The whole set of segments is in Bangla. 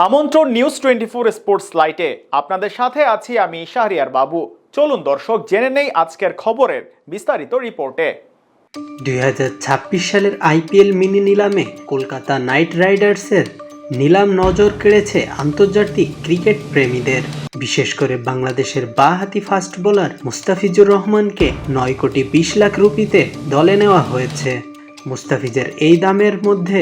আমন্ত্রণ নিউজ টোয়েন্টি ফোর স্পোর্টস লাইটে আপনাদের সাথে আছি আমি শাহরিয়ার বাবু। চলুন দর্শক, জেনে নেই আজকের খবরের বিস্তারিত রিপোর্টে। দুই হাজার ছাব্বিশ সালের আইপিএল মিনি নিলামে কলকাতা নাইট রাইডার্সের নিলাম নজর কেড়েছে আন্তর্জাতিক ক্রিকেট প্রেমীদের। বিশেষ করে বাংলাদেশের বাঁহাতি ফাস্ট বোলার মুস্তাফিজুর রহমানকে নয় কোটি বিশ লাখ রুপিতে দলে নেওয়া হয়েছে। মুস্তাফিজের এই দামের মধ্যে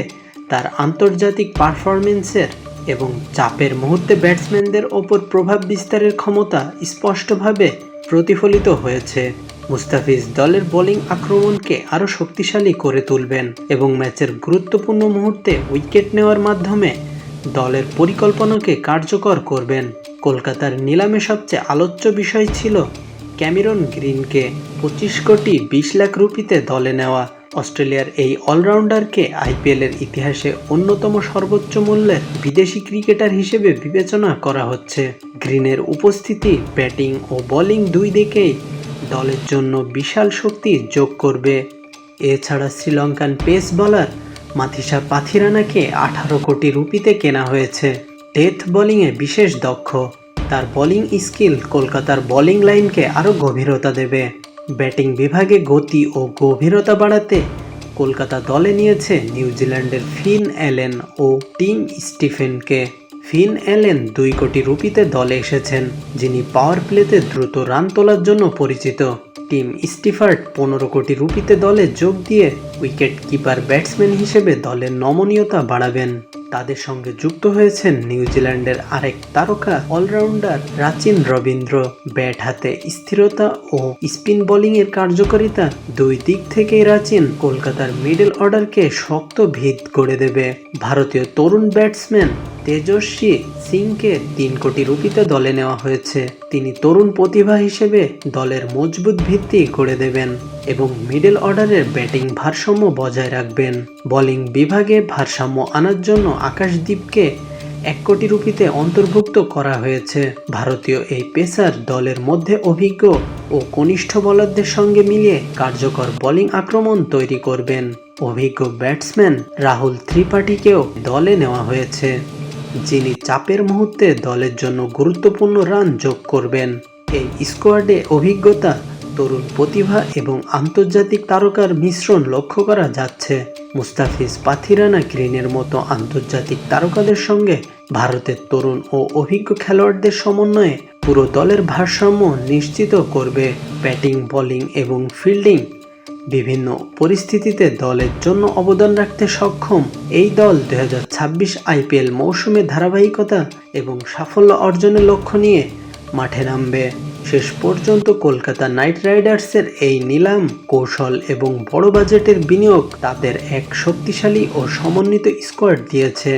তার আন্তর্জাতিক পারফরমেন্সের এবং চাপের মুহূর্তে ব্যাটসম্যানদের ওপর প্রভাব বিস্তারের ক্ষমতা স্পষ্টভাবে প্রতিফলিত হয়েছে। মুস্তাফিজ দলের বোলিং আক্রমণকে আরও শক্তিশালী করে তুলবেন এবং ম্যাচের গুরুত্বপূর্ণ মুহূর্তে উইকেট নেওয়ার মাধ্যমে দলের পরিকল্পনাকে কার্যকর করবেন। কলকাতার নিলামে সবচেয়ে আলোচ্য বিষয় ছিল ক্যামেরন গ্রিনকে পঁচিশ কোটি বিশ লাখ রুপিতে দলে নেওয়া। অস্ট্রেলিয়ার এই অলরাউন্ডারকে আইপিএলের ইতিহাসে অন্যতম সর্বোচ্চ মূল্যের বিদেশি ক্রিকেটার হিসেবে বিবেচনা করা হচ্ছে। গ্রিনের উপস্থিতি ব্যাটিং ও বোলিং দুই দিকেই দলের জন্য বিশাল শক্তি যোগ করবে। এছাড়া শ্রীলঙ্কান পেস বোলার মাথিসা পাথিরানাকে আঠারো কোটি রুপিতে কেনা হয়েছে। ডেথ বোলিংয়ে বিশেষ দক্ষ। তার বোলিং স্কিল কলকাতার বোলিং লাইনকে আরও গভীরতা দেবে। ব্যাটিং বিভাগে গতি ও গভীরতা বাড়াতে কলকাতা দলে নিয়েছে নিউজিল্যান্ডের ফিন অ্যালেন ও টিম স্টিফেনকে। ফিন অ্যালেন দুই কোটি রুপিতে দলে এসেছেন, যিনি পাওয়ার প্লেতে দ্রুত রান তোলার জন্য পরিচিত। টিম স্টিফার্ট পনেরো কোটি রুপিতে দলে যোগ দিয়ে উইকেট কিপার ব্যাটসম্যান হিসেবে দলের নমনীয়তা বাড়াবেন। তাদের সঙ্গে যুক্ত হয়েছেন নিউজিল্যান্ডের আরেক তারকা অলরাউন্ডার রাচিন রবীন্দ্র। ব্যাট হাতে স্থিরতা ও স্পিন বোলিংয়ের কার্যকারিতা দুই দিক থেকেই রাচিন কলকাতার মিডল অর্ডারকে শক্ত ভিত করে দেবে। ভারতীয় তরুণ ব্যাটসম্যান তেজস্বী সিংকে তিন কোটি রুপিতে দলে নেওয়া হয়েছে। তিনি তরুণ প্রতিভা হিসেবে দলের মজবুত ভিত্তি গড়ে দেবেন এবং মিডল অর্ডারের ব্যাটিং ভারসাম্য বজায় রাখবেন। বোলিং বিভাগে ভারসাম্য আনার জন্য আকাশদ্বীপকে এক কোটি রুপিতে অন্তর্ভুক্ত করা হয়েছে। ভারতীয় এই পেসার দলের মধ্যে অভিজ্ঞ ও কনিষ্ঠ বলারদের সঙ্গে মিলিয়ে কার্যকর বোলিং আক্রমণ তৈরি করবেন। অভিজ্ঞ ব্যাটসম্যান রাহুল ত্রিপাঠীকেও দলে নেওয়া হয়েছে। যিনি চাপের মুহূর্তে দলের জন্য গুরুত্বপূর্ণ রান যোগ করবেন। এই স্কোয়াডে অভিজ্ঞতা, তরুণ প্রতিভা এবং আন্তর্জাতিক তারকার মিশ্রণ লক্ষ্য করা যাচ্ছে। মুস্তাফিজ পাথিরানা গ্রিনের মতো আন্তর্জাতিক তারকাদের সঙ্গে ভারতের তরুণ ও অভিজ্ঞ খেলোয়াড়দের সমন্বয়ে পুরো দলের ভারসাম্য নিশ্চিত করবে। ব্যাটিং, বোলিং এবং ফিল্ডিং বিভিন্ন পরিস্থিতিতে দলের জন্য অবদান রাখতে সক্ষম এই দল দু হাজার ছাব্বিশ আইপিএল মৌসুমে ধারাবাহিকতা এবং সাফল্য অর্জনের লক্ষ্য নিয়ে মাঠে নামবে। শেষ পর্যন্ত কলকাতা নাইট রাইডার্সের এই নিলাম, কৌশল এবং বড় বাজেটের বিনিয়োগ তাদের এক শক্তিশালী ও সমন্বিত স্কোয়াড দিয়েছে।